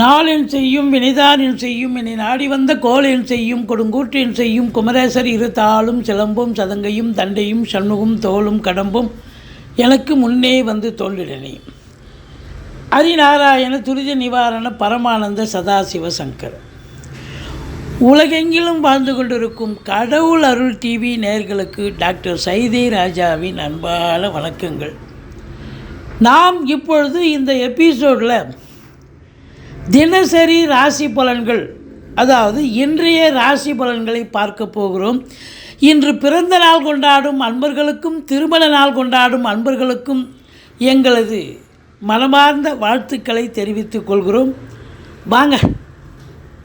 நாளில் செய்யும் வினைதானில் செய்யும் என்னை நாடி வந்த கோளென் செய்யும் கொடுங்கூற்றில் செய்யும் குமரேசர் இரு தாளும் சிலம்பும் சதங்கையும் தண்டையும் சண்முகம் தோளும் கடம்பும் எனக்கு முன்னே வந்து தோன்றினே ஹரிநாராயண துரித நிவாரண பரமானந்த சதாசிவ சங்கர். உலகெங்கிலும் வாழ்ந்து கொண்டிருக்கும் கடவுள் அருள் டிவி நேர்களுக்கு டாக்டர் சைதே ராஜாவின் அன்பான வணக்கங்கள். நாம் இப்பொழுது இந்த எபிசோடில் தினசரி ராசி பலன்கள். அதாவது இன்றைய ராசி பலன்களை பார்க்க போகிறோம். இன்று பிறந்த நாள் கொண்டாடும் அன்பர்களுக்கும் திருமண நாள் கொண்டாடும் அன்பர்களுக்கும் எங்களது மனமார்ந்த வாழ்த்துக்களை தெரிவித்துக் கொள்கிறோம். வாங்க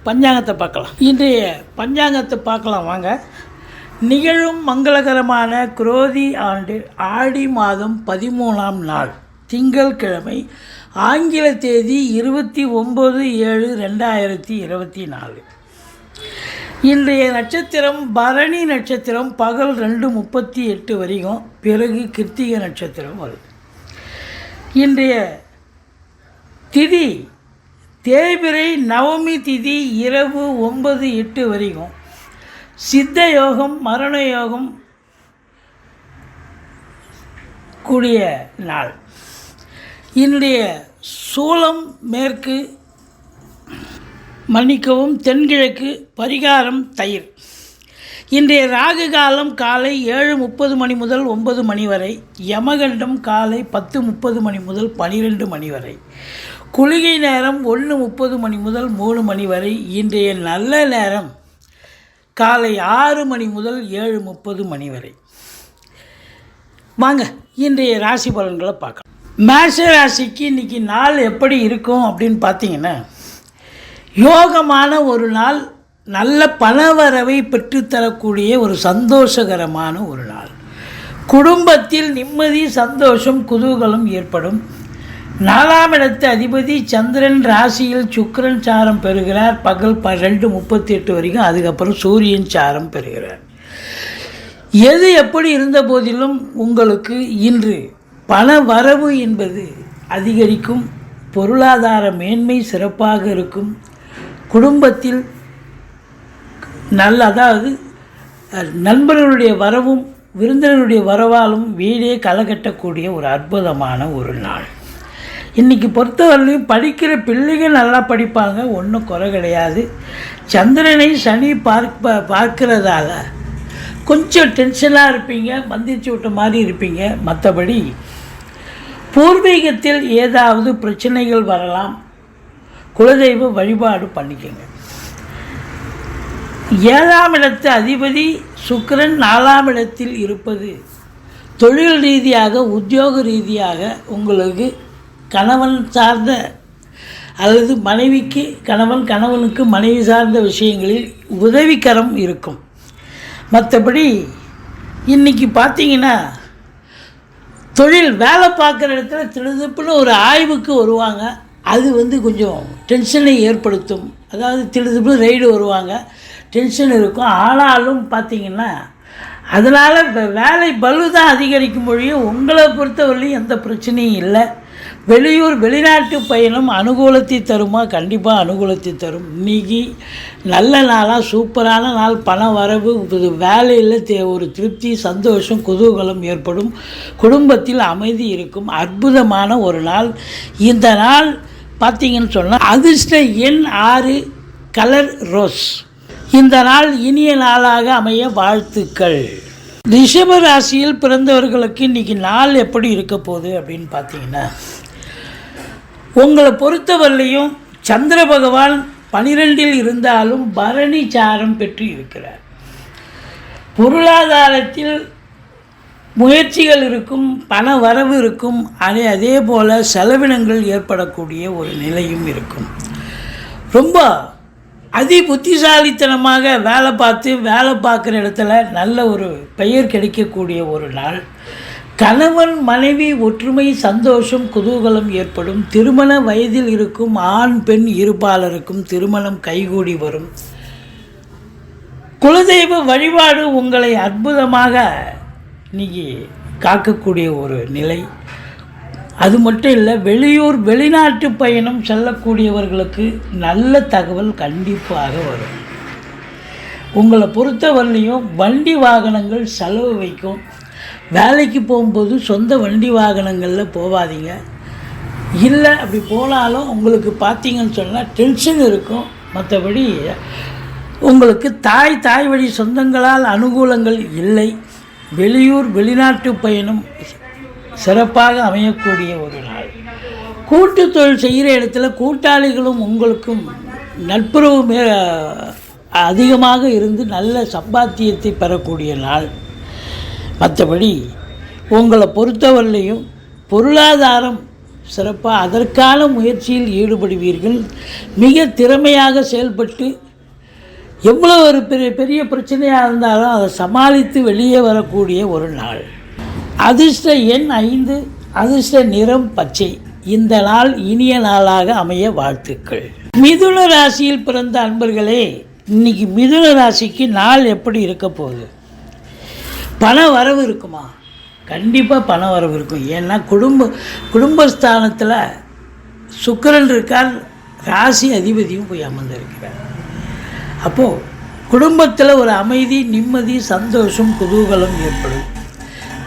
பஞ்சாங்கத்தை பார்க்கலாம். இன்றைய பஞ்சாங்கத்தை பார்க்கலாம் வாங்க. நிகழும் மங்களகரமான குரோதி ஆண்டு ஆடி மாதம் பதிமூணாம் நாள் திங்கள்கிழமை ஆங்கில தேதி இருபத்தி ஒம்பது ஏழு ரெண்டாயிரத்தி இருபத்தி நாலு. இன்றைய நட்சத்திரம் பரணி நட்சத்திரம் பகல் ரெண்டு முப்பத்தி எட்டு வரைக்கும் பிறகு கிருத்திகை நட்சத்திரம் வருது. இன்றைய திதி தேய்பிரை நவமி திதி இரவு ஒன்பது எட்டு வரைக்கும் சித்த யோகம் மரண யோகம் கூடிய நாள். இன்றைய சூலம் மேற்கு மன்னிக்கவும் தென்கிழக்கு பரிகாரம் தயிர். இன்றைய ராகு காலம் காலை ஏழு முப்பது மணி முதல் ஒன்பது மணி வரை யமகண்டம் காலை பத்து முப்பது மணி முதல் பனிரெண்டு மணி வரை. குளிகை நேரம் ஒன்று முப்பது மணி முதல் மூணு மணி வரை இன்றைய நல்ல நேரம் காலை ஆறு மணி முதல் ஏழு முப்பது மணி வரை. வாங்க இன்றைய ராசி பலன்களை பார்க்கலாம். மேஷ ராசிக்கு இன்றைக்கி நாள் எப்படி இருக்கும் அப்படின்னு பார்த்தீங்கன்னா யோகமான ஒரு நாள் நல்ல பணவரவை பெற்றுத்தரக்கூடிய ஒரு சந்தோஷகரமான ஒரு நாள். குடும்பத்தில் நிம்மதி சந்தோஷம் குதூகலம் ஏற்படும். நாலாம் இடத்து அதிபதி சந்திரன் ராசியில் சுக்கரன் சாரம் பெறுகிறார். பகல் ப ரெண்டு முப்பத்தி எட்டு வரைக்கும் அதுக்கப்புறம் சூரியன் சாரம் பெறுகிறார். எது எப்படி இருந்த போதிலும் உங்களுக்கு இன்று பண வரவு என்பது அதிகரிக்கும் பொருளாதார மேன்மை சிறப்பாக இருக்கும். குடும்பத்தில் நல்ல அதாவது நண்பர்களுடைய வரவும் விருந்தினருடைய வரவாலும் வீடே களைகட்டக்கூடிய ஒரு அற்புதமான ஒரு நாள். இன்றைக்கி பொறுத்தவரையிலையும் படிக்கிற பிள்ளைகள் நல்லா படிப்பாங்க ஒன்றும் குறை கிடையாது. சந்திரனை சனி பார்ப்ப பார்க்கிறதால கொஞ்சம் டென்ஷனாக இருப்பீங்க மந்திரிச்சு விட்ட மாதிரி இருப்பீங்க. மற்றபடி பூர்வீகத்தில் ஏதாவது பிரச்சனைகள் வரலாம் குலதெய்வ வழிபாடு பண்ணிக்கோங்க. ஏழாம் இடத்து அதிபதி சுக்கரன் நாலாம் இடத்தில் இருப்பது தொழில் ரீதியாக உத்தியோக ரீதியாக உங்களுக்கு கணவன் சார்ந்த அல்லது மனைவிக்கு கணவன் கணவனுக்கு மனைவி சார்ந்த விஷயங்களில் உதவிக்கரம் இருக்கும். மற்றபடி இன்றைக்கி பார்த்தீங்கன்னா தொழில் வேலை பார்க்குற இடத்துல திடுதிப்புன்னு ஒரு ஆய்வுக்கு வருவாங்க. அது வந்து கொஞ்சம் டென்ஷனை ஏற்படுத்தும். அதாவது திடுதிப்பு ரைடு வருவாங்க. டென்ஷன் இருக்கும். ஆனாலும் பார்த்தீங்கன்னா அதனால் இப்போ வேலை பலு தான் அதிகரிக்கும் மொழியும் உங்களை பொறுத்தவரையிலும் எந்த பிரச்சனையும் இல்லை. வெளியூர் வெளிநாட்டு பயணம் அனுகூலத்தை தருமா? கண்டிப்பாக அனுகூலத்தை தரும். இன்றைக்கி நல்ல நாளாக சூப்பரான நாள் பண வரவு வேலையில் தே ஒரு திருப்தி சந்தோஷம் குதூகலம் ஏற்படும். குடும்பத்தில் அமைதி இருக்கும். அற்புதமான ஒரு நாள். இந்த நாள் பார்த்தீங்கன்னு சொன்னால் அதிர்ஷ்ட எண் ஆறு கலர் ரோஸ். இந்த நாள் இனிய நாளாக அமைய வாழ்த்துக்கள். ரிஷப ராசியில் பிறந்தவர்களுக்கு இன்றைக்கி நாள் எப்படி இருக்க போகுது அப்படின்னு பார்த்தீங்கன்னா உங்களை பொறுத்தவரையிலையும் சந்திர பகவான் பனிரெண்டில் இருந்தாலும் பரணி சாரம் பெற்று இருக்கிறார். பொருளாதாரத்தில் முயற்சிகள் இருக்கும் பண வரவு இருக்கும் அதே அதே போல் செலவினங்கள் ஏற்படக்கூடிய ஒரு நிலையும் இருக்கும். ரொம்ப அதி புத்திசாலித்தனமாக வேலை பார்த்து வேலை பார்க்குற இடத்துல நல்ல ஒரு பெயர் கிடைக்கக்கூடிய ஒரு நாள். கணவன் மனைவி ஒற்றுமை சந்தோஷம் குதூகலம் ஏற்படும். திருமண வயதில் இருக்கும் ஆண் பெண் இருபாலருக்கும் திருமணம் கைகூடி வரும். குலதெய்வ வழிபாடு உங்களை அற்புதமாக இன்னைக்கு காக்கக்கூடிய ஒரு நிலை. அது மட்டும் இல்லை வெளியூர் வெளிநாட்டு பயணம் செல்லக்கூடியவர்களுக்கு நல்ல தகவல் கண்டிப்பாக வரும். உங்களை பொறுத்தவரையிலையும் வண்டி வாகனங்கள் செலவு வைக்கும். வேலைக்கு போகும்போது சொந்த வண்டி வாகனங்களில் போகாதீங்க இல்லை அப்படி போனாலும் உங்களுக்கு பார்த்தீங்கன்னு சொன்னால் டென்ஷன் இருக்கும். மற்றபடி உங்களுக்கு தாய் தாய் வழி சொந்தங்களால் அனுகூலங்கள் இல்லை. வெளியூர் வெளிநாட்டு பயணம் சிறப்பாக அமையக்கூடிய ஒரு நாள். கூட்டு தொழில் செய்கிற இடத்துல கூட்டாளிகளும் உங்களுக்கும் நட்புறவு மே அதிகமாக இருந்து நல்ல சம்பாத்தியத்தை பெறக்கூடிய நாள். மற்றபடி உங்களை பொறுத்தவரையிலையும் பொருளாதாரம் சிறப்பாக அதற்கான முயற்சியில் ஈடுபடுவீர்கள். மிக திறமையாக செயல்பட்டு எவ்வளோ ஒரு பெரிய பெரிய பிரச்சனையாக இருந்தாலும் அதை சமாளித்து வெளியே வரக்கூடிய ஒரு நாள். அதிர்ஷ்ட எண் ஐந்து அதிர்ஷ்ட நிறம் பச்சை. இந்த நாள் இனிய நாளாக அமைய வாழ்த்துக்கள். மிதுன ராசியில் பிறந்த அன்பர்களே இன்னைக்கு மிதுன ராசிக்கு நாள் எப்படி இருக்க போகுது? பண வரவு இருக்குமா? கண்டிப்பாக பண வரவு இருக்கும். ஏன்னா குடும்ப குடும்பஸ்தானத்தில் சுக்கரன் இருக்கார் ராசி அதிபதியும் போய் அமர்ந்திருக்கிறார். அப்போது குடும்பத்தில் ஒரு அமைதி நிம்மதி சந்தோஷம் குதூகலம் ஏற்படும்.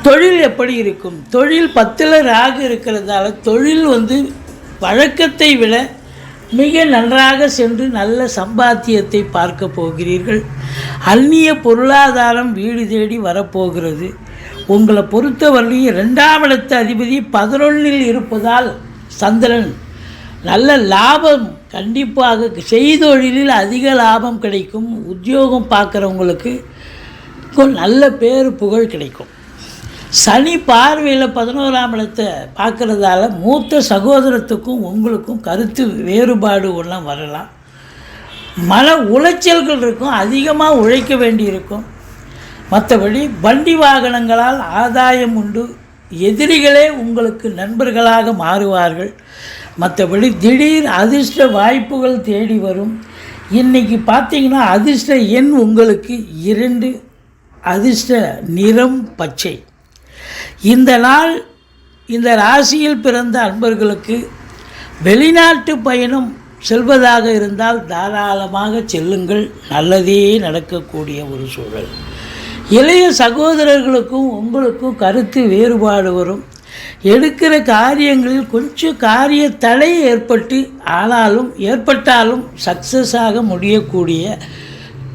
தொழில் எப்படி இருக்கும்? தொழில் பத்தில் ராகு இருக்கிறதால தொழில் வந்து வழக்கத்தை விட மிக நன்றாக சென்று நல்ல சம்பாத்தியத்தை பார்க்க போகிறீர்கள். அந்நிய பொருளாதாரம் வீடு தேடி வரப்போகிறது. உங்களை பொறுத்தவரையும் ரெண்டாம் இடத்து அதிபதி பதினொன்றில் இருப்பதால் சந்திரன் நல்ல லாபம் கண்டிப்பாக செய்தொழிலில் அதிக லாபம் கிடைக்கும். உத்தியோகம் பார்க்குறவங்களுக்கு நல்ல பேர் புகழ் கிடைக்கும். சனி பார்வையில் பதினோராம் இடத்தை பார்க்குறதால மூத்த சகோதரத்துக்கும் உங்களுக்கும் கருத்து வேறுபாடு ஒன்றும் வரலாம். மன உளைச்சல்கள் இருக்கும் அதிகமாக உழைக்க வேண்டியிருக்கும். மற்றபடி வண்டி வாகனங்களால் ஆதாயம் உண்டு. எதிரிகளே உங்களுக்கு நண்பர்களாக மாறுவார்கள். மற்றபடி திடீர் அதிர்ஷ்ட வாய்ப்புகள் தேடி வரும். இன்றைக்கி பார்த்தீங்கன்னா அதிர்ஷ்ட எண் உங்களுக்கு இரண்டு அதிர்ஷ்ட நிறம் பச்சை. இந்த நாள் இந்த ராசியில் பிறந்த அன்பர்களுக்கு வெளிநாட்டு பயணம் செல்வதாக இருந்தால் தாராளமாக செல்லுங்கள். நல்லதே நடக்கக்கூடிய ஒரு சூழல். இளைய சகோதரர்களுக்கும் உங்களுக்கும் கருத்து வேறுபாடு வரும். எடுக்கிற காரியங்களில் கொஞ்சம் காரிய தடை ஏற்பட்டு ஆனாலும் ஏற்பட்டாலும் சக்ஸஸாக முடியக்கூடிய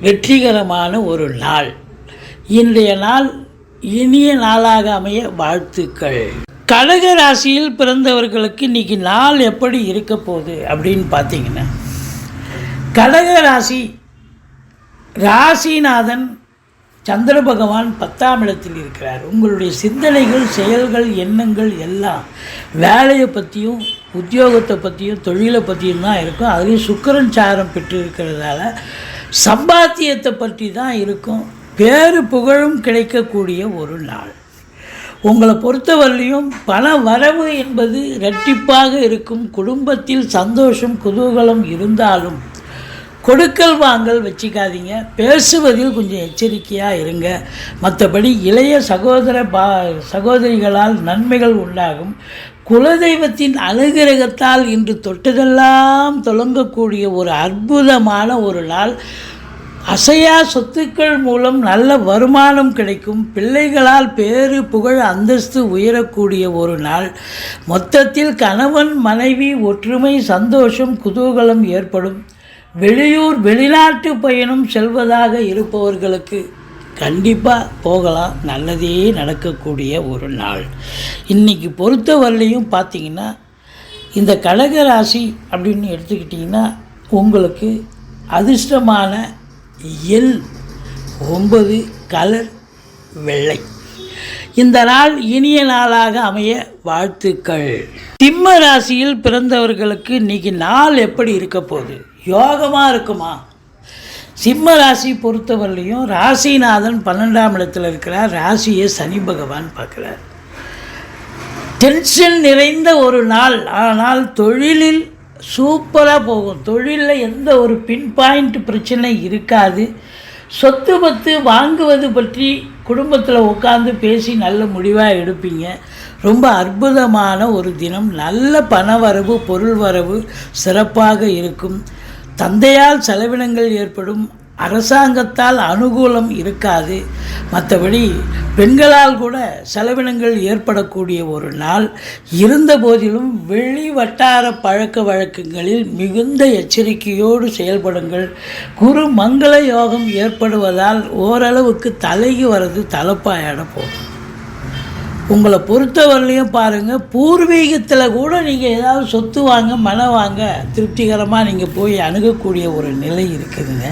வெற்றிகரமான ஒரு நாள். இன்றைய நாள் இனிய நாளாக அமைய வாழ்த்துக்கள். கடக ராசியில் பிறந்தவர்களுக்கு இன்னைக்கு நாள் எப்படி இருக்க போகுது அப்படின்னு பார்த்தீங்கன்னா கடக ராசி ராசிநாதன் சந்திர பகவான் பத்தாம் இடத்தில் இருக்கிறார். உங்களுடைய சிந்தனைகள் செயல்கள் எண்ணங்கள் எல்லாம் வேலையை பற்றியும் உத்தியோகத்தை பற்றியும் தொழிலை பற்றியும் தான் இருக்கும். அதுலேயும் சுக்கரன் சாரம் பெற்று இருக்கிறதால சம்பாத்தியத்தை பற்றி தான் இருக்கும். பேரு புகழும் கிடைக்கக்கூடிய ஒரு நாள். உங்களை பொறுத்தவரையிலையும் பண வரவு என்பது இரட்டிப்பாக இருக்கும் குடும்பத்தில் சந்தோஷம் குதூகலம் இருந்தாலும் கொடுக்கல் வாங்கல் வச்சுக்காதீங்க. பேசுவதில் கொஞ்சம் எச்சரிக்கையாக இருங்க. மற்றபடி இளைய சகோதர பா சகோதரிகளால் நன்மைகள் உண்டாகும். குலதெய்வத்தின் அனுகிரகத்தால் இன்று தொட்டதெல்லாம் தொடங்கக்கூடிய ஒரு அற்புதமான ஒரு நாள். அசையா சொத்துக்கள் மூலம் நல்ல வருமானம் கிடைக்கும். பிள்ளைகளால் பேறு புகழ் அந்தஸ்து உயரக்கூடிய ஒரு நாள். மொத்தத்தில் கணவன் மனைவி ஒற்றுமை சந்தோஷம் குதூகலம் ஏற்படும். வெளியூர் வெளிநாட்டு பயணம் செல்வதாக இருப்பவர்களுக்கு கண்டிப்பாக போகலாம். நல்லதே நடக்கக்கூடிய ஒரு நாள். இன்றைக்கி பொறுத்தவரையிலையும் பார்த்தீங்கன்னா இந்த கடக ராசி அப்படின்னு எடுத்துக்கிட்டிங்கன்னா உங்களுக்கு அதிர்ஷ்டமான எண் ஒன்பது கலர் வெள்ளை. இந்த நாள் இனிய நாளாக அமைய வாழ்த்துக்கள். திம்ம ராசியில் பிறந்தவர்களுக்கு இன்னைக்கு நாள் எப்படி இருக்க போகுது? யோகமாக இருக்குமா? சிம்ம ராசி பொறுத்தவரையிலையும் ராசிநாதன் பன்னெண்டாம் இடத்தில் இருக்கிறார். ராசியை சனி பகவான் பார்க்குறார். டென்ஷன் நிறைந்த ஒரு நாள். ஆனால் தொழிலில் சூப்பராக போகும். தொழிலில் எந்த ஒரு பின் பாயிண்ட் பிரச்சனை இருக்காது. சொத்து பத்து வாங்குவது பற்றி குடும்பத்தில் உட்காந்து பேசி நல்ல முடிவாக எடுப்பீங்க. ரொம்ப அற்புதமான ஒரு தினம். நல்ல பணவரவு பொருள் வரவு சிறப்பாக இருக்கும். தந்தையால் செலவினங்கள் ஏற்படும். அரசாங்கத்தால் அனுகூலம் இருக்காது. மற்றபடி பெண்களால் கூட செலவினங்கள் ஏற்படக்கூடிய ஒரு நாள். இருந்த போதிலும் வெளி வட்டார பழக்க வழக்கங்களில் மிகுந்த எச்சரிக்கையோடு செயல்படுங்கள். குரு மங்கள யோகம் ஏற்படுவதால் ஓரளவுக்கு தலைக்கு வர்றது தலைப்பாயான போகும் உங்களை பொறுத்தவரையிலையும் பாருங்கள் பூர்வீகத்தில் கூட நீங்கள் ஏதாவது சொத்து வாங்க மனம் வாங்க திருப்திகரமாக நீங்கள் போய் அணுகக்கூடிய ஒரு நிலை இருக்குதுங்க.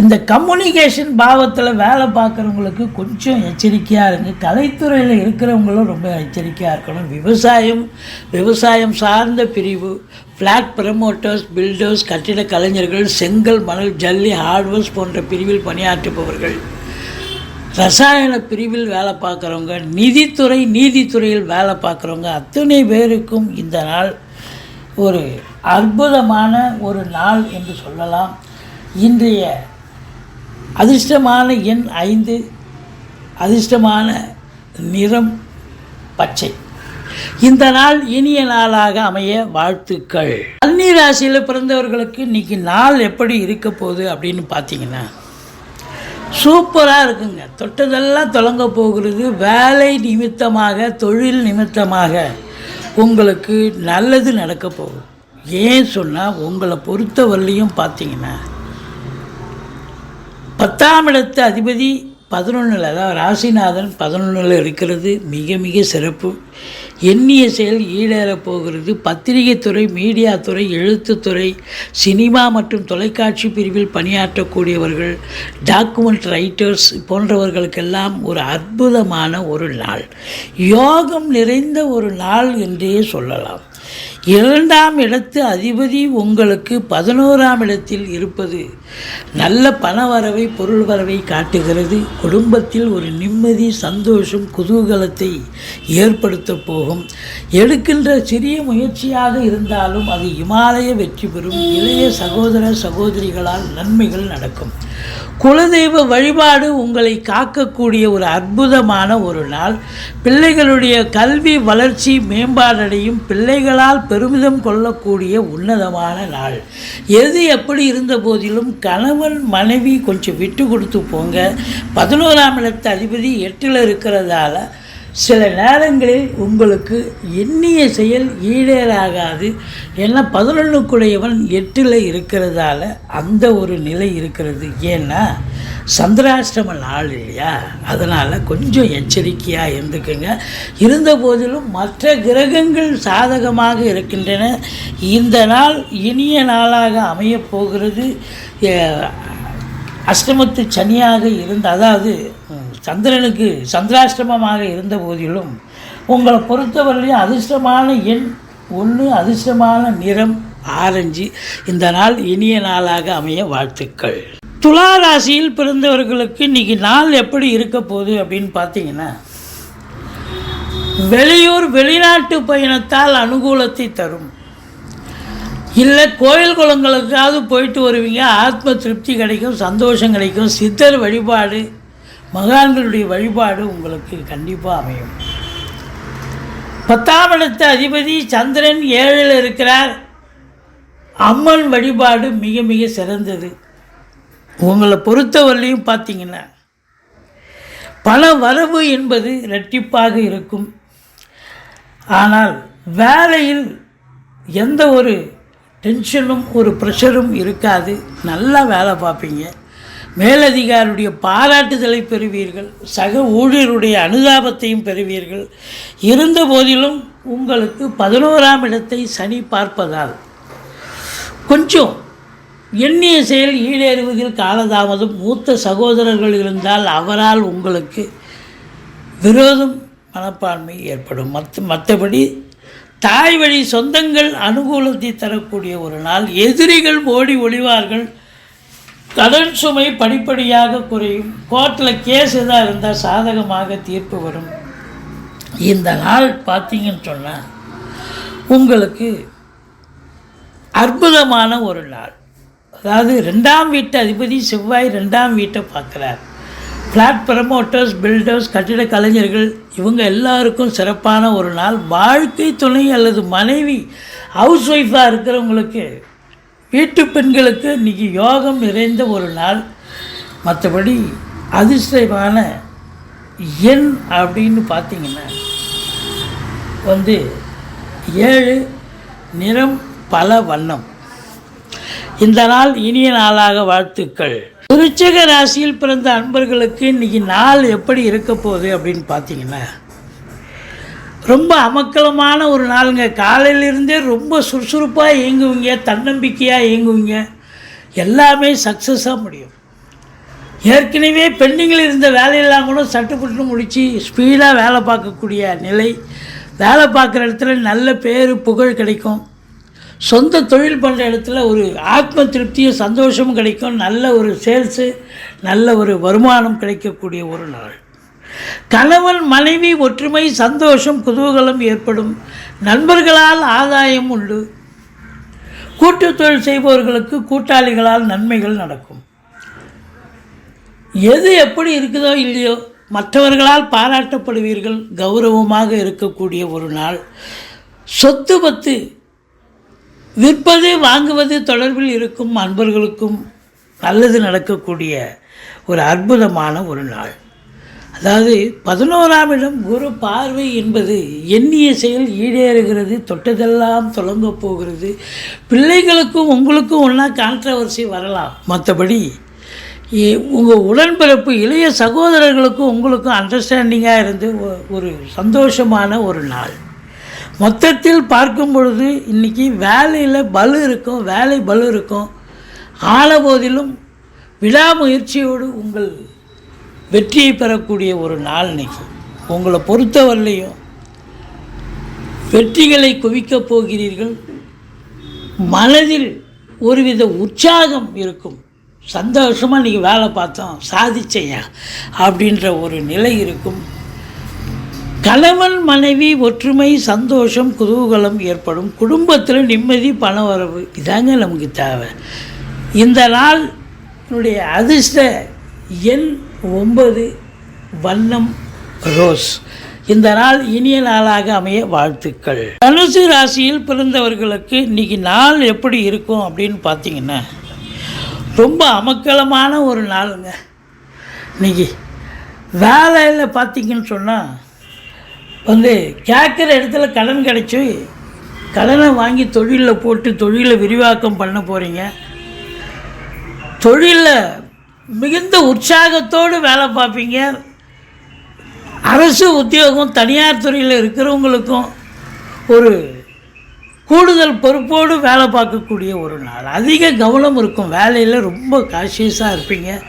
இந்த கம்யூனிகேஷன் பாவத்தில் வேலை பார்க்குறவங்களுக்கு கொஞ்சம் எச்சரிக்கையாக இருங்க. கலைத்துறையில் இருக்கிறவங்களும் ரொம்ப எச்சரிக்கையாக இருக்கணும். விவசாயம் விவசாயம் சார்ந்த பிரிவு ஃப்ளாட் ப்ரமோட்டர்ஸ் பில்டர்ஸ் கட்டிட கலைஞர்கள் செங்கல் மணல் ஜல்லி ஹார்ட்வேர்ஸ் போன்ற பிரிவில் பணியாற்றுபவர்கள். ரசாயன பிரிவில் வேலை பார்க்குறவங்க நிதித்துறை நீதித்துறையில் வேலை பார்க்குறவங்க அத்தனை பேருக்கும் இந்த நாள் ஒரு அற்புதமான ஒரு நாள் என்று சொல்லலாம். இன்றைய அதிர்ஷ்டமான எண் ஐந்து. அதிர்ஷ்டமான நிறம் பச்சை. இந்த நாள் இனிய நாளாக அமைய வாழ்த்துக்கள். கன்னி ராசியில் பிறந்தவர்களுக்கு இன்னைக்கு நாள் எப்படி இருக்க போகுது அப்படின்னு பார்த்தீங்கன்னா சூப்பராக இருக்குங்க. தொட்டதெல்லாம் தொடங்க போகிறது. வேலை நிமித்தமாக தொழில் நிமித்தமாக உங்களுக்கு நல்லது நடக்க போகுது. ஏன் சொன்னால் உங்களை பொறுத்தவரையிலையும் பார்த்தீங்கன்னா பத்தாம் இடத்து அதிபதி பதினொன்றில் அதாவது ராசிநாதன் பதினொன்றில் இருக்கிறது மிக மிக சிறப்பு. எண்ணிய செயல் ஈடேறப் போகிறது. பத்திரிகை துறை மீடியா துறை எழுத்துத்துறை சினிமா மற்றும் தொலைக்காட்சி பிரிவில் பணியாற்றக்கூடியவர்கள் டாக்குமெண்ட் ரைட்டர்ஸ் போன்றவர்களுக்கெல்லாம் ஒரு அற்புதமான ஒரு நாள். யோகம் நிறைந்த ஒரு நாள் என்றே சொல்லலாம். இரண்டாம் இடத்து அதிபதி உங்களுக்கு பதினோராம் இடத்தில் இருப்பது நல்ல பணவரவை பொருள் வரவை காட்டுகிறது. குடும்பத்தில் ஒரு நிம்மதி சந்தோஷம் குதூகலத்தை ஏற்படுத்த போகும். எடுக்கின்ற சிறிய முயற்சியாக இருந்தாலும் அது இமாலய வெற்றி பெறும். இளைய சகோதர சகோதரிகளால் நன்மைகள் நடக்கும். குலதெய்வ வழிபாடு உங்களை காக்கக்கூடிய ஒரு அற்புதமான ஒரு நாள். பிள்ளைகளுடைய கல்வி வளர்ச்சி மேம்பாடடையும் பிள்ளைகளால் பெருமிதம் கொள்ளக்கூடிய உன்னதமான நாள். எது எப்படி இருந்த போதிலும் கணவன் மனைவி கொஞ்சம் விட்டு கொடுத்து போங்க. பதினோராம் இடத்து அதிபதி எட்டில் இருக்கிறதால சில நேரங்களில் உங்களுக்கு எண்ணிய செயல் ஈடேறாகாது ஏன்னா பதினொன்றுக்குடையவன் எட்டில் இருக்கிறதால அந்த ஒரு நிலை இருக்கிறது. ஏன்னா சந்திராஷ்டம நாள் இல்லையா? அதனால் கொஞ்சம் எச்சரிக்கையாக இருந்துக்குங்க. இருந்த போதிலும் மற்ற கிரகங்கள் சாதகமாக இருக்கின்றன. இந்த நாள் இனிய நாளாக அமையப் போகிறது. அஷ்டமத்து சனியாக இருந்த அதாவது சந்திரனுக்கு சந்திராஷ்டமமாக இருந்த போதிலும் உங்களை பொறுத்தவரையிலும் அதிர்ஷ்டமான எண் ஒன்று அதிர்ஷ்டமான நிறம் ஆரஞ்சு. இந்த நாள் இனிய நாளாக அமைய வாழ்த்துக்கள். துலா ராசியில் பிறந்தவர்களுக்கு இன்னைக்கு நாள் எப்படி இருக்க போகுது அப்படின்னு பார்த்தீங்கன்னா வெளியூர் வெளிநாட்டு பயணத்தால் அனுகூலத்தை தரும். இல்லை கோயில் குளங்களுக்காவது போயிட்டு வருவீங்க. ஆத்ம திருப்தி கிடைக்கும் சந்தோஷம் கிடைக்கும். சித்தர் வழிபாடு மகான்களுடைய வழிபாடு உங்களுக்கு கண்டிப்பாக அமையும். பத்தாம் இடத்து அதிபதி சந்திரன் ஏழில் இருக்கிறார். அம்மன் வழிபாடு மிக மிக சிறந்தது. உங்களை பொறுத்தவரையிலையும் பார்த்தீங்கன்னா பண வரவு என்பது இரட்டிப்பாக இருக்கும். ஆனால் வேலையில் எந்த ஒரு டென்ஷனும் ஒரு ப்ரெஷரும் இருக்காது. நல்லா வேலை பார்ப்பீங்க. மேலதிகாரியுடைய பாராட்டுதலை பெறுவீர்கள் சக ஊழியருடைய அனுதாபத்தையும் பெறுவீர்கள். இருந்த போதிலும் உங்களுக்கு பதினோராம் இடத்தை சனி பார்ப்பதால் கொஞ்சம் எண்ணிய செயல் ஈடேறுவதில் காலதாமதம். மூத்த சகோதரர்கள் இருந்தால் அவரால் உங்களுக்கு விரோதம் மனப்பான்மை ஏற்படும். மற்ற மற்றபடி தாய் வழி சொந்தங்கள் அனுகூலத்தை தரக்கூடிய ஒரு நாள். எதிரிகள் ஓடி ஒளிவார்கள் கடன் சுமை படிப்படியாக குறையும். கோர்ட்டில் கேஸ் எதாக இருந்தால் சாதகமாக தீர்ப்பு வரும். இந்த நாள் பார்த்தீங்கன்னு சொன்னால் உங்களுக்கு அற்புதமான ஒரு நாள். அதாவது ரெண்டாம் வீட்டு அதிபதி செவ்வாய் ரெண்டாம் வீட்டை பார்க்குறார். ஃப்ளாட் ப்ரமோட்டர்ஸ் பில்டர்ஸ் கட்டிட கலைஞர்கள் இவங்க எல்லாருக்கும் சிறப்பான ஒரு நாள். வாழ்க்கை துணை அல்லது மனைவி ஹவுஸ் ஒய்ஃபாக இருக்கிறவங்களுக்கு வீட்டு பெண்களுக்கு இன்றைக்கி யோகம் நிறைந்த ஒரு நாள். மற்றபடி அதிர்ஷ்டமான எண் அப்படின்னு பார்த்தீங்கன்னா வந்து ஏழு நிறம் பல வண்ணம். இந்த நாள் இனிய நாளாக வாழ்த்துக்கள். விருச்சக ராசியில் பிறந்த அன்பர்களுக்கு இன்னைக்கு நாள் எப்படி இருக்க போகுது அப்படின்னு பார்த்தீங்கன்னா ரொம்ப அமக்கலமான ஒரு நாளுங்க. காலையிலிருந்தே ரொம்ப சுறுசுறுப்பாக இயங்குவீங்க தன்னம்பிக்கையாக இயங்குவீங்க. எல்லாமே சக்ஸஸாக முடியும். ஏற்கனவே பெண்டிங்கில் இருந்த வேலையெல்லாம் கூட சட்டுப்பட்டு முடித்து ஸ்பீடாக வேலை பார்க்கக்கூடிய நிலை. வேலை பார்க்குற இடத்துல நல்ல பேர் புகழ் கிடைக்கும். சொந்த தொழில் பண்ணுற இடத்துல ஒரு ஆத்ம திருப்தியும் சந்தோஷமும் கிடைக்கும். நல்ல ஒரு சேல்ஸு நல்ல ஒரு வருமானம் கிடைக்கக்கூடிய ஒரு நாள். கணவன் மனைவி ஒற்றுமை சந்தோஷம் குதூகலம் ஏற்படும். நண்பர்களால் ஆதாயம் உண்டு. கூட்டுத் தொழில் செய்பவர்களுக்கு கூட்டாளிகளால் நன்மைகள் நடக்கும். எது எப்படி இருக்குதோ இல்லையோ மற்றவர்களால் பாராட்டப்படுவீர்கள். கௌரவமாக இருக்கக்கூடிய ஒரு நாள். சொத்து பத்து. விற்பது வாங்குவது தொடர்பில் இருக்கும் அன்பர்களுக்கும் நல்லது நடக்கக்கூடிய ஒரு அற்புதமான ஒரு நாள். அதாவது பதினோராம் இடம் குரு பார்வை என்பது எண்ணிய செயல் ஈடேறுகிறது தொட்டதெல்லாம் தொடங்கப் போகிறது. பிள்ளைகளுக்கும் உங்களுக்கும் ஒன்றா கான்ட்ரவர்சி வரலாம். மற்றபடி உங்கள் உடன்பிறப்பு இளைய சகோதரர்களுக்கும் உங்களுக்கும் அண்டர்ஸ்டாண்டிங்காக இருந்து ஒ- ஒரு சந்தோஷமான ஒரு நாள். மொத்தத்தில் பார்க்கும் பொழுது இன்றைக்கி வேலையில் பலு இருக்கும் வேலை பலு இருக்கும். ஆன போதிலும் விடாமுயற்சியோடு உங்கள் வெற்றியை பெறக்கூடிய ஒரு நாள் இன்னைக்கு உங்களை பொறுத்தவரையிலையும் வெற்றிகளை குவிக்கப் போகிறீர்கள். மனதில் ஒருவித உற்சாகம் இருக்கும். சந்தோஷமாக நீங்கள் வேலை பார்த்தோம் சாதிச்சையா அப்படின்ற ஒரு நிலை இருக்கும். கணவன் மனைவி ஒற்றுமை சந்தோஷம் குதூகலம் ஏற்படும். குடும்பத்தில் நிம்மதி பண வரவு இதாங்க நமக்கு தேவை. இந்த நாளுடைய அதிர்ஷ்ட எண் ஒன்பது வண்ணம் ரோஸ். இந்த நாள் இனிய நாளாக அமைய வாழ்த்துக்கள். தனுசு ராசியில் பிறந்தவர்களுக்கு இன்னைக்கு நாள் எப்படி இருக்கும் அப்படின்னு பார்த்தீங்கன்னா ரொம்ப அமக்கலமான ஒரு நாளுங்க. இன்னைக்கு வேலையில் பார்த்தீங்கன்னு சொன்னால் வந்து கேட்குற இடத்துல கடன் கிடச்சி கடனை வாங்கி தொழிலில் போட்டு தொழிலை விரிவாக்கம் பண்ண போகிறீங்க தொழிலில் மிகுந்த உற்சாகத்தோடு வேலை பார்ப்பீங்க. அரசு உத்தியோகம் தனியார் துறையில் இருக்கிறவங்களுக்கும் ஒரு கூடுதல் பொறுப்போடு வேலை பார்க்கக்கூடிய ஒரு நாள். அதிக கவனம் இருக்கும். வேலையில் ரொம்ப காஷியஸாக இருப்பீங்க.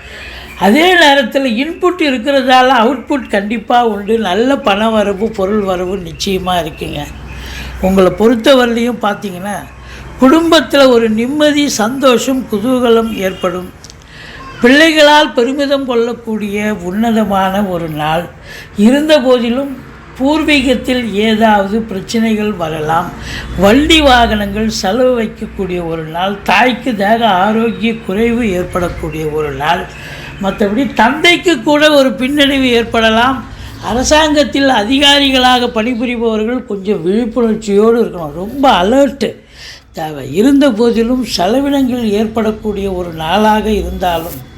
அதே நேரத்தில் இன்புட் இருக்கிறதால அவுட்புட் கண்டிப்பாக உண்டு. நல்ல பண வரவு பொருள் வரவு நிச்சயமாக இருக்குங்க. உங்களை பொறுத்தவரையிலையும் பார்த்தீங்கன்னா குடும்பத்தில் ஒரு நிம்மதி சந்தோஷம் குதூகலம் ஏற்படும். பிள்ளைகளால் பெருமிதம் கொள்ளக்கூடிய உன்னதமான ஒரு நாள். இருந்த போதிலும் பூர்வீகத்தில் ஏதாவது பிரச்சனைகள் வரலாம். வண்டி வாகனங்கள் செலவு வைக்கக்கூடிய ஒரு நாள். தாய்க்கு தேக ஆரோக்கிய குறைவு ஏற்படக்கூடிய ஒரு நாள். மற்றபடி தந்தைக்கு கூட ஒரு பின்னடைவு ஏற்படலாம். அரசாங்கத்தில் அதிகாரிகளாக பணிபுரிபவர்கள் கொஞ்சம் விழிப்புணர்ச்சியோடு இருக்கணும். ரொம்ப அலர்ட்டு. தேவை. இருந்த போதிலும் செலவினங்கள் ஏற்படக்கூடிய ஒரு நாளாக இருந்தாலும்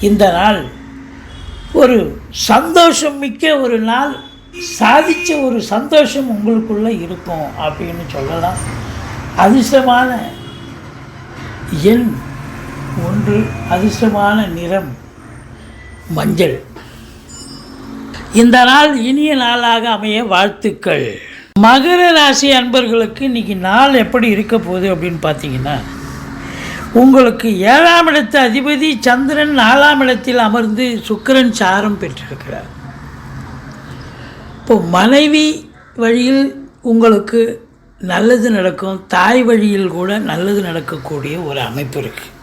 இந்த நாள் ஒரு சந்தோஷம் மிக்க ஒரு நாள் சாதித்த ஒரு சந்தோஷம் உங்களுக்குள்ளே இருக்கும் அப்படின்னு சொல்லலாம். அதிர்ஷ்டமான எண் ஒன்று அதிர்ஷ்டமான நிறம் மஞ்சள். இந்த நாள் இனிய நாளாக அமைய வாழ்த்துக்கள். மகர ராசி அன்பர்களுக்கு இன்னைக்கு நாள் எப்படி இருக்க போகுது அப்படின்னு பார்த்தீங்கன்னா உங்களுக்கு ஏழாம் இடத்து அதிபதி சந்திரன் நாலாம் இடத்தில் அமர்ந்து சுக்கிரன் சாரம் பெற்றிருக்கிறார். இப்போ மனைவி வழியில் உங்களுக்கு நல்லது நடக்கும் தாய் வழியில் கூட நல்லது நடக்கக்கூடிய ஒரு அமைப்பு இருக்குது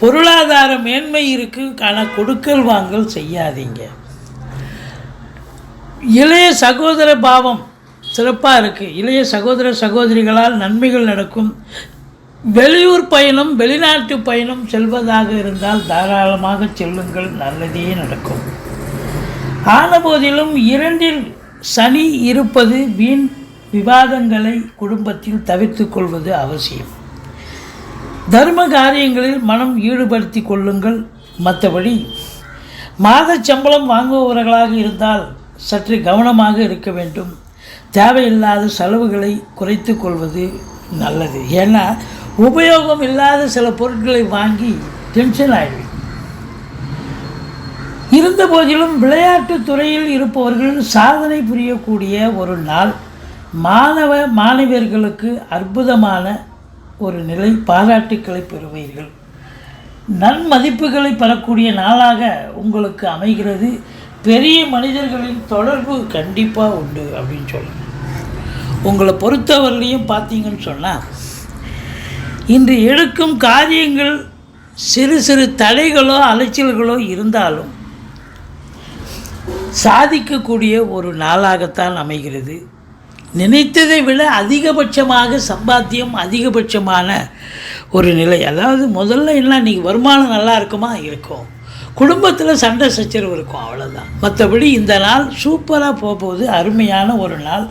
பொருளாதார மேன்மை இருக்குது ஆனால் கொடுக்கல் வாங்கல் செய்யாதீங்க. இளைய சகோதர பாவம் சிறப்பாக இருக்குது இளைய சகோதர சகோதரிகளால் நன்மைகள் நடக்கும். வெளியூர் பயணம் வெளிநாட்டு பயணம் செல்வதாக இருந்தால் தாராளமாக செல்லுங்கள் நல்லதே நடக்கும். ஆனபோதிலும் இரண்டில் சனி இருப்பது வீண் விவாதங்களை குடும்பத்தில் தவிர்த்து கொள்வது அவசியம். தர்ம காரியங்களில் மனம் ஈடுபடுத்தி கொள்ளுங்கள். மற்றபடி மாத சம்பளம் வாங்குபவர்களாக இருந்தால் சற்று கவனமாக இருக்க வேண்டும். தேவையில்லாத செலவுகளை குறைத்து கொள்வது நல்லது. ஏன்னா உபயோகம் இல்லாத சில பொருட்களை வாங்கி டென்ஷன் ஆகிடும் இருந்த போதிலும் விளையாட்டு துறையில் இருப்பவர்கள் சாதனை புரியக்கூடிய ஒரு நாள். மாணவ மாணவியர்களுக்கு அற்புதமான ஒரு நிலை. பாராட்டுக்களை பெறுவீர்கள். நன்மதிப்புகளை பெறக்கூடிய நாளாக உங்களுக்கு அமைகிறது. பெரிய மனிதர்களின் தொடர்பு கண்டிப்பாக உண்டு அப்படின்னு சொல்லுங்கள் உங்களை பொறுத்தவரையிலையும் பார்த்தீங்கன்னு சொன்னால் இன்று எடுக்கும் காரியங்கள் சிறு சிறு தடைகளோ அலைச்சல்களோ இருந்தாலும் சாதிக்கக்கூடிய ஒரு நாளாகத்தான் அமைகிறது. நினைத்ததை விட அதிகபட்சமாக சம்பாத்தியம் அதிகபட்சமான ஒரு நிலை. அதாவது முதல்ல என்ன இன்றைக்கி வருமானம் நல்லா இருக்குமா? இருக்கும். குடும்பத்தில் சண்டை சச்சரவு இருக்கும் அவ்வளோதான் மற்றபடி இந்த நாள் சூப்பராக போக போகுது அருமையான ஒரு நாள்.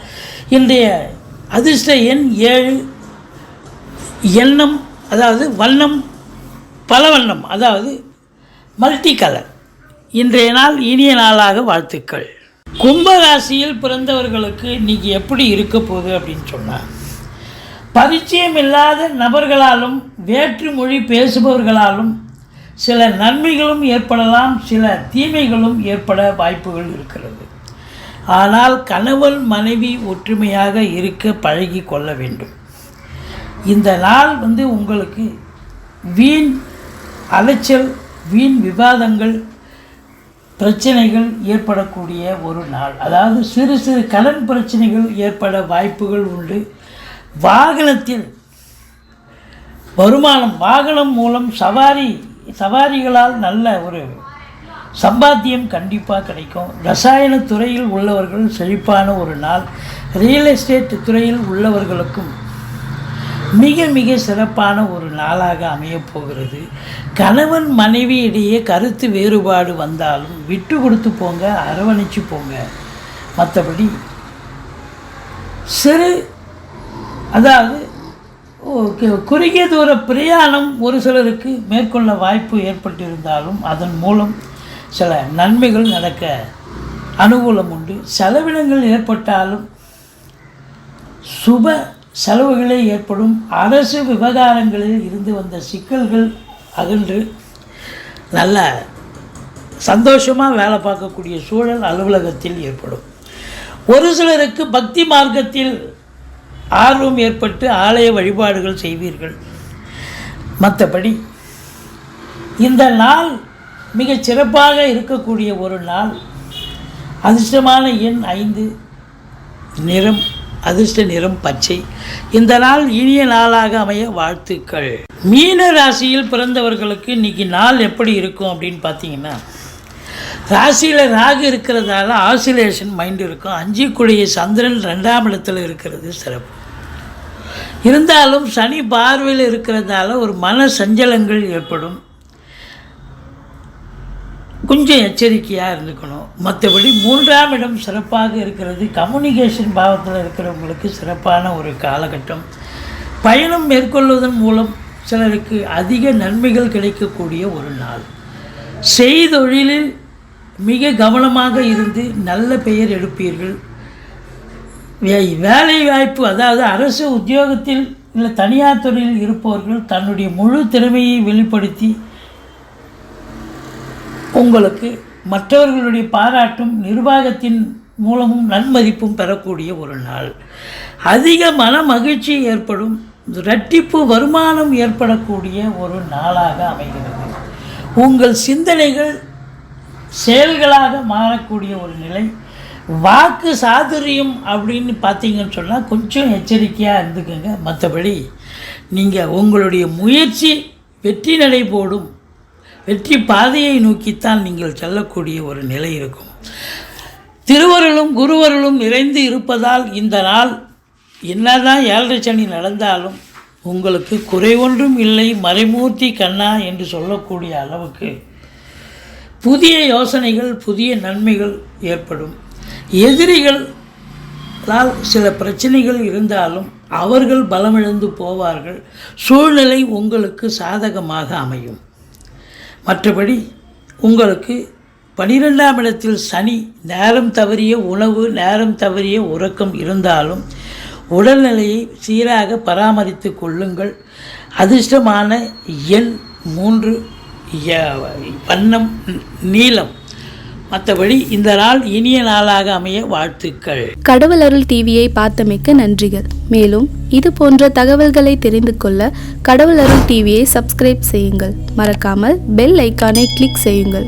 இன்றைய அதிர்ஷ்ட எண் ஏழு எண்ணம் அதாவது வண்ணம் பல வண்ணம் அதாவது மல்டி கலர் இன்றைய நாள் இனிய நாளாக வாழ்த்துக்கள். கும்பராசியில் பிறந்தவர்களுக்கு இன்னைக்கு எப்படி இருக்க போகுது அப்படின்னு சொன்னால் பரிச்சயம் இல்லாத நபர்களாலும் வேற்று மொழி பேசுபவர்களாலும் சில நன்மைகளும் ஏற்படலாம் சில தீமைகளும் ஏற்பட வாய்ப்புகள் இருக்கிறது. ஆனால் கணவன் மனைவி ஒற்றுமையாக இருக்க பழகி கொள்ள வேண்டும். இந்த நாள் வந்து உங்களுக்கு வீண் அலைச்சல் வீண் விவாதங்கள் பிரச்சனைகள் ஏற்படக்கூடிய ஒரு நாள். அதாவது சிறு சிறு கடன் பிரச்சனைகள் ஏற்பட வாய்ப்புகள் உண்டு. வாகனத்தில் வருமானம் வாகனம் மூலம் சவாரி சவாரிகளால் நல்ல ஒரு சம்பாத்தியம் கண்டிப்பாக கிடைக்கும். ரசாயன துறையில் உள்ளவர்கள் செழிப்பான ஒரு நாள். ரியல் எஸ்டேட் துறையில் உள்ளவர்களுக்கும் மிக மிக சிறப்பான ஒரு நாளாக அமையப் போகிறது கணவன் மனைவி இடையே கருத்து வேறுபாடு வந்தாலும் விட்டு கொடுத்து போங்க அரவணைச்சு போங்க. மற்றபடி சிறு அதாவது குறுகிய தூர பிரயாணம் ஒரு சிலருக்கு மேற்கொள்ள வாய்ப்பு ஏற்பட்டிருந்தாலும் அதன் மூலம் சில நன்மைகள் நடக்க அனுகூலம் உண்டு. செலவினங்கள் ஏற்பட்டாலும் சுப செலவுகளே ஏற்படும். அரசு விவகாரங்களில் இருந்து வந்த சிக்கல்கள் அகன்று நல்ல சந்தோஷமாக வேலை பார்க்கக்கூடிய சூழல் அலுவலகத்தில் ஏற்படும். ஒரு சிலருக்கு பக்தி மார்க்கத்தில் ஆர்வம் ஏற்பட்டு ஆலய வழிபாடுகள் செய்வீர்கள். மற்றபடி இந்த நாள் மிகச் சிறப்பாக இருக்கக்கூடிய ஒரு நாள். அதிர்ஷ்டமான எண் ஐந்து நிறம். அதிர்ஷ்ட நிறம் பச்சை. இந்த நாள் இனிய நாளாக அமைய வாழ்த்துக்கள். மீன ராசியில் பிறந்தவர்களுக்கு இன்னைக்கு நாள் எப்படி இருக்கும் அப்படின்னு பார்த்தீங்கன்னா ராசியில் ராகு இருக்கிறதால ஆசிலேஷன் மைண்ட் இருக்கும். அஞ்சுக்குடிய சந்திரன் ரெண்டாம் இடத்துல இருக்கிறது சிறப்பு. இருந்தாலும் சனி பார்வையில் இருக்கிறதால ஒரு மன சஞ்சலங்கள் ஏற்படும். கொஞ்சம் எச்சரிக்கையாக இருந்துக்கணும். மற்றபடி மூன்றாம் இடம் சிறப்பாக இருக்கிறது. கம்யூனிகேஷன் பாவத்தில் இருக்கிறவங்களுக்கு சிறப்பான ஒரு காலகட்டம். பயணம் மேற்கொள்வதன் மூலம் சிலருக்கு அதிக நன்மைகள் கிடைக்கக்கூடிய ஒரு நாள். செய்தொழிலில் மிக கவனமாக இருந்து நல்ல பெயர் எடுப்பீர்கள். வே- வேலை வாய்ப்பு அதாவது அரசு உத்தியோகத்தில் இல்லை தனியார் துறையில் இருப்பவர்கள் தன்னுடைய முழு திறமையை வெளிப்படுத்தி உங்களுக்கு மற்றவர்களுடைய பாராட்டும் நிர்வாகத்தின் மூலமும் நன்மதிப்பும் பெறக்கூடிய ஒரு நாள். அதிக மன மகிழ்ச்சி ஏற்படும் இரட்டிப்பு வருமானம் ஏற்படக்கூடிய ஒரு நாளாக அமைகிறது. உங்கள் சிந்தனைகள் செயல்களாக மாறக்கூடிய ஒரு நிலை. வாக்கு சாதுரியம் அப்படின்னு பார்த்தீங்கன்னு சொன்னால் கொஞ்சம் எச்சரிக்கையாக இருந்துக்கோங்க. மற்றபடி நீங்கள் உங்களுடைய முயற்சி வெற்றி நடை போடும். வெற்றி பாதையை நோக்கித்தான் நீங்கள் செல்லக்கூடிய ஒரு நிலை இருக்கும். திருவருளும் குருவருளும் நிறைந்து இருப்பதால் இந்த நாள் என்னதான் ஏழரை சனி நடந்தாலும் உங்களுக்கு குறை ஒன்றும் இல்லை மறைமூர்த்தி கண்ணா என்று சொல்லக்கூடிய அளவுக்கு புதிய யோசனைகள் புதிய நன்மைகள் ஏற்படும். எதிரிகளால் சில பிரச்சனைகள் இருந்தாலும் அவர்கள் பலமிழந்து போவார்கள். சூழ்நிலை உங்களுக்கு சாதகமாக அமையும். மற்றபடி உங்களுக்கு பனிரெண்டாம் இடத்தில் சனி நேரம் தவறிய உணவு நேரம் தவறிய உறக்கம் இருந்தாலும் உடல்நிலையை சீராக பராமரித்து கொள்ளுங்கள். அதிர்ஷ்டமான எண் மூன்று ய- வண்ணம் நீளம். மற்றபடி இந்த நாள் இனிய நாளாக அமைய வாழ்த்துக்கள். கடவுள் அருள் டிவியை பார்த்தமைக்க நன்றிகள். மேலும் இது போன்ற தகவல்களை தெரிந்து கொள்ள கடவுள் அருள் டிவியை சப்ஸ்கிரைப் செய்யுங்கள். மறக்காமல் பெல் ஐக்கானை கிளிக் செய்யுங்கள்.